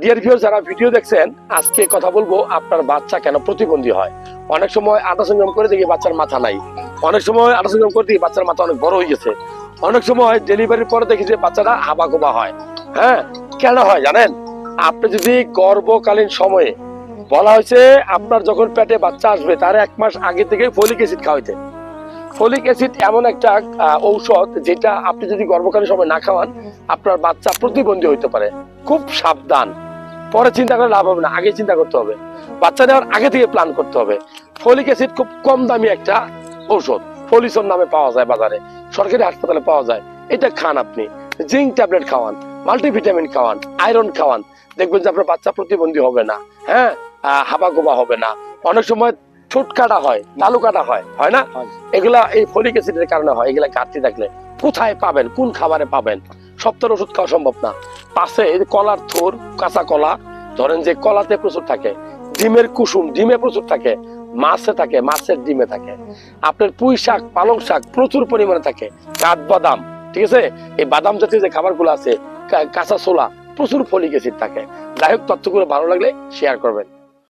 Deer যারা video দেখছেন, আজকে কথা বলব আপনার বাচ্চা কেন প্রতিবন্ধী হয়? অনেক সময় করে দেখি বাচ্চার মাথা নাই। অনেক সময় করে দেখি বাচ্চার মাথা অনেক বড় হয়ে গেছে। অনেক সময় ডেলিভারির পরে দেখি যে বাচ্চাটা হাবা গোবা হয়। হ্যাঁ কেন হয় জানেন? আপনি যদি গর্ভকালীন সময়ে বলা হয়েছে আপনার যখন পেটে বাচ্চা আসবে, তার এক মাস আগে থেকে ফলিক অ্যাসিড খাওয়াইতে। ফলিক অ্যাসিড এমন একটা ঔষধ যেটা আপনি যদি গর্ভকালীন সময় না খাওয়ান, আপনার বাচ্চা প্রতিবন্ধী হইতে পারে। খুব সাবধান। পরে চিন্তা করে লাভ হবে না আগে চিন্তা করতে হবে। বাচ্চা নেওয়ার আগে থেকে প্ল্যান করতে হবে। ফলিক অ্যাসিড খুব কম দামি একটা ঔষধ ফলিসন নামে পাওয়া যায় বাজারে সরকারি হাসপাতালে পাওয়া যায়। এটা খান আপনি। জিঙ্ক ট্যাবলেট খাওয়ান মাল্টিভিটামিন খাওয়ান আয়রন খাওয়ান। দেখবেন যে আপনার বাচ্চা প্রতিবন্ধী হবে না হ্যাঁ? আহ, হাবা না। অনেক সময় ঠোঁট কাটা হয় তালু কাটা হয় হয় না? এগুলা এই ফলিক অ্যাসিডের কারণে হয়। এগুলা ঘাটতি থাকলে কোথায় পাবেন? কোন খাবারে পাবেন? সপ্তাহের ওষুধ খাওয়া সম্ভব না। পাশে কলার থোর, কাঁচা কলা, ধরেন যে কলাতে প্রচুর থাকে, ডিমের কুসুম, ডিমে প্রচুর থাকে, মাছে থাকে, মাছের ডিমে থাকে। আপনার পুঁই শাক, পালং শাক প্রচুর পরিমাণে থাকে, কাঠ, বাদাম, ঠিক আছে? এই বাদাম জাতীয় যে খাবারগুলো আছে কাঁচা ছোলা, প্রচুর ফলিক অ্যাসিড থাকে। যাই হোক, তথ্যগুলো ভালো লাগলে শেয়ার করবেন।